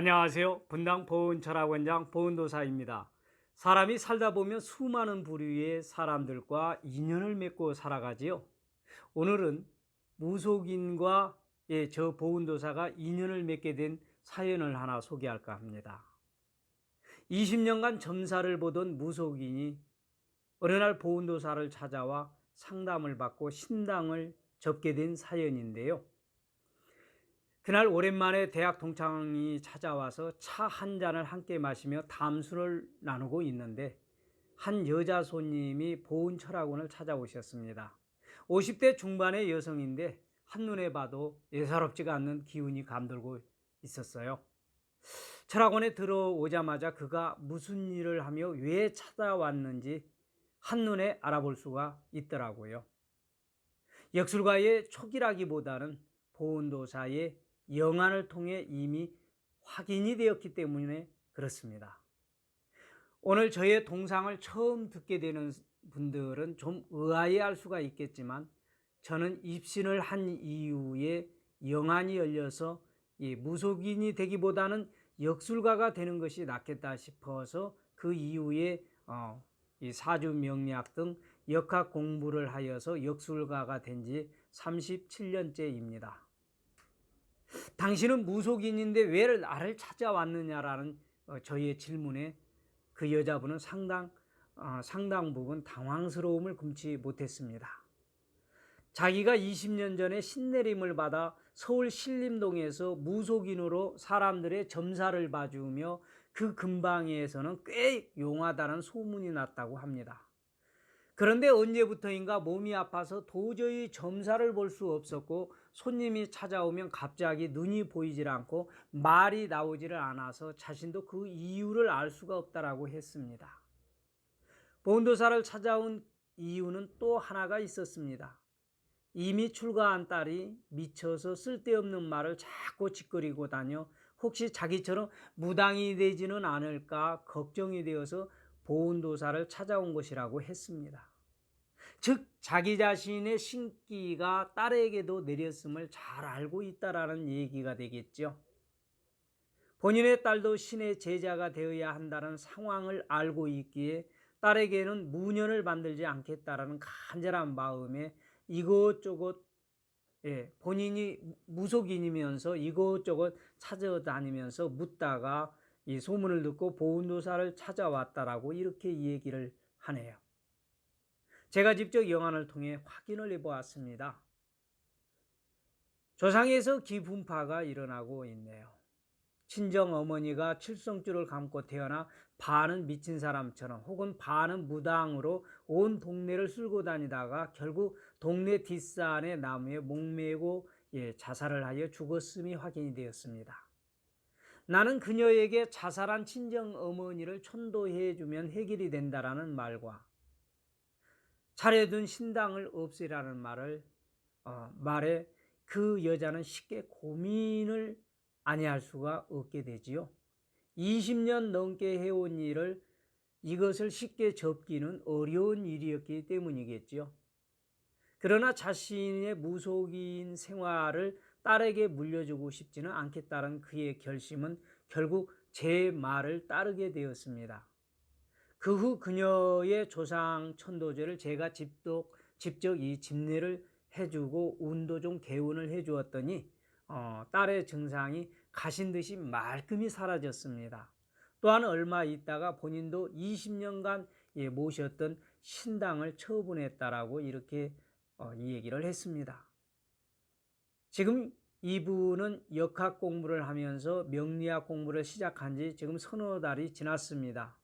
안녕하세요. 분당 보은철학원장 보은도사입니다. 사람이 살다 보면 수많은 부류의 사람들과 인연을 맺고 살아가지요. 오늘은 무속인과 예, 저 보은도사가 인연을 맺게 된 사연을 하나 소개할까 합니다. 20년간 점사를 보던 무속인이 어느 날 보은도사를 찾아와 상담을 받고 신당을 접게 된 사연인데요. 그날 오랜만에 대학 동창이 찾아와서 차 한 잔을 함께 마시며 담수를 나누고 있는데 한 여자 손님이 보은 철학원을 찾아오셨습니다. 50대 중반의 여성인데 한눈에 봐도 예사롭지가 않는 기운이 감돌고 있었어요. 철학원에 들어오자마자 그가 무슨 일을 하며 왜 찾아왔는지 한눈에 알아볼 수가 있더라고요. 역술가의 촉이라기보다는 보은도사의 영안을 통해 이미 확인이 되었기 때문에 그렇습니다. 오늘 저의 동상을 처음 듣게 되는 분들은 좀 의아해할 수가 있겠지만 저는 입신을 한 이후에 영안이 열려서 이 무속인이 되기보다는 역술가가 되는 것이 낫겠다 싶어서 그 이후에 어, 이 사주 명리학 등 역학 공부를 하여서 역술가가 된 지 37년째입니다. 당신은 무속인인데 왜 나를 찾아왔느냐라는 어, 저희의 질문에 그 여자분은 상당 어, 상당 부분 당황스러움을 금치 못했습니다. 자기가 20년 전에 신내림을 받아 서울 신림동에서 무속인으로 사람들의 점사를 봐주며 그 근방에서는 꽤 용하다는 소문이 났다고 합니다. 그런데 언제부터인가 몸이 아파서 도저히 점사를 볼 수 없었고 손님이 찾아오면 갑자기 눈이 보이질 않고 말이 나오지를 않아서 자신도 그 이유를 알 수가 없다라고 했습니다. 본도사를 찾아온 이유는 또 하나가 있었습니다. 이미 출가한 딸이 미쳐서 쓸데없는 말을 자꾸 짓거리고 다녀 혹시 자기처럼 무당이 되지는 않을까 걱정이 되어서 보은도사를 찾아온 것이라고 했습니다. 즉 자기 자신의 신기가 딸에게도 내렸음을 잘 알고 있다라는 얘기가 되겠죠. 본인의 딸도 신의 제자가 되어야 한다는 상황을 알고 있기에 딸에게는 무년을 만들지 않겠다라는 간절한 마음에 이것저것 예, 본인이 무속인이면서 이것저것 찾아다니면서 묻다가 이 소문을 듣고 보은도사를 찾아왔다라고 이렇게 얘기를 하네요. 제가 직접 영안을 통해 확인을 해보았습니다. 조상에서 기분파가 일어나고 있네요. 친정 어머니가 칠성줄을 감고 태어나 반은 미친 사람처럼 혹은 반은 무당으로 온 동네를 쓸고 다니다가 결국 동네 뒷산의 나무에 목매고 예, 자살을 하여 죽었음이 확인이 되었습니다. 나는 그녀에게 자살한 친정 어머니를 천도해 주면 해결이 된다라는 말과 차례둔 신당을 없애라는 말을 어, 말에 그 여자는 쉽게 고민을 아니할 수가 없게 되지요. 20년 넘게 해온 일을 이것을 쉽게 접기는 어려운 일이었기 때문이겠지요. 그러나 자신의 무속인 생활을 딸에게 물려주고 싶지는 않겠다는 그의 결심은 결국 제 말을 따르게 되었습니다. 그 후 그녀의 조상 천도제를 제가 직접, 직접 이 집례를 해주고 운도 좀 개운을 해주었더니 어, 딸의 증상이 가신 듯이 말끔히 사라졌습니다. 또한 얼마 있다가 본인도 20년간 예, 모셨던 신당을 처분했다라고 이렇게 어, 이 얘기를 했습니다. 지금 이분은 역학 공부를 하면서 명리학 공부를 시작한 지 지금 서너 달이 지났습니다.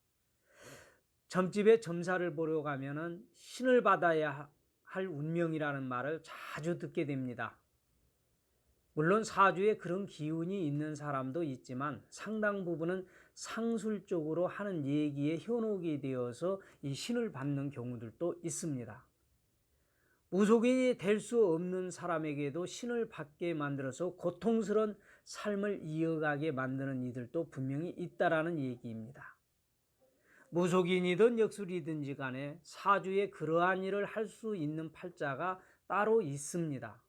점집에 점사를 보러 가면은 신을 받아야 할 운명이라는 말을 자주 듣게 됩니다. 물론 사주에 그런 기운이 있는 사람도 있지만 상당 부분은 상술적으로 하는 얘기에 현혹이 되어서 이 신을 받는 경우들도 있습니다. 무속인이 될 수 없는 사람에게도 신을 받게 만들어서 고통스러운 삶을 이어가게 만드는 이들도 분명히 있다라는 얘기입니다. 무속인이든 역술이든지 간에 사주에 그러한 일을 할 수 있는 팔자가 따로 있습니다.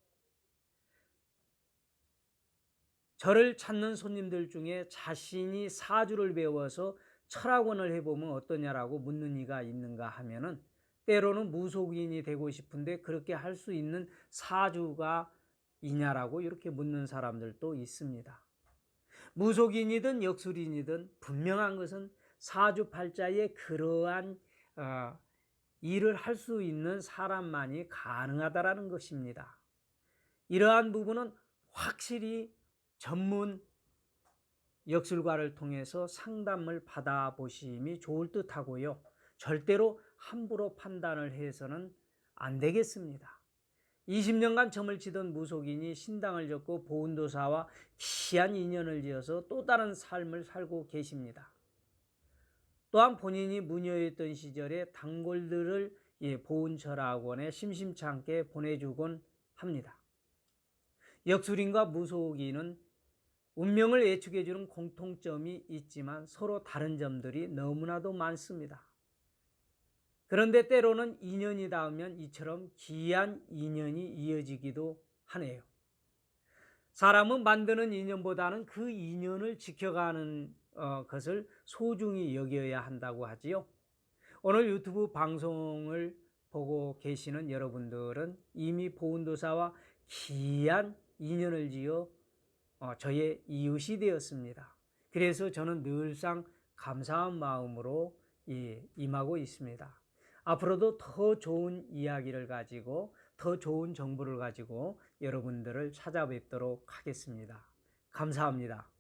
저를 찾는 손님들 중에 자신이 사주를 배워서 철학원을 해보면 어떠냐라고 묻는 이가 있는가 하면은 때로는 무속인이 되고 싶은데 그렇게 할 수 있는 사주가 있냐라고 이렇게 묻는 사람들도 있습니다. 무속인이든 역술인이든 분명한 것은 사주팔자에 그러한 어, 일을 할 수 있는 사람만이 가능하다라는 것입니다. 이러한 부분은 확실히 전문 역술가를 통해서 상담을 받아보심이 좋을 듯 하고요. 절대로 함부로 판단을 해서는 안 되겠습니다. 20년간 점을 치던 무속인이 신당을 접고 보은도사와 희한 인연을 지어서 또 다른 삶을 살고 계십니다. 또한 본인이 무녀였던 시절에 단골들을 예, 보은철학원에 심심찮게 보내주곤 합니다. 역술인과 무속인은 운명을 예측해주는 공통점이 있지만 서로 다른 점들이 너무나도 많습니다. 그런데 때로는 인연이 닿으면 이처럼 기이한 인연이 이어지기도 하네요. 사람은 만드는 인연보다는 그 인연을 지켜가는 어, 것을 소중히 여겨야 한다고 하지요. 오늘 유튜브 방송을 보고 계시는 여러분들은 이미 보은도사와 기이한 인연을 지어 어, 저의 이웃이 되었습니다. 그래서 저는 늘상 감사한 마음으로 예, 임하고 있습니다. 앞으로도 더 좋은 이야기를 가지고 더 좋은 정보를 가지고 여러분들을 찾아뵙도록 하겠습니다. 감사합니다.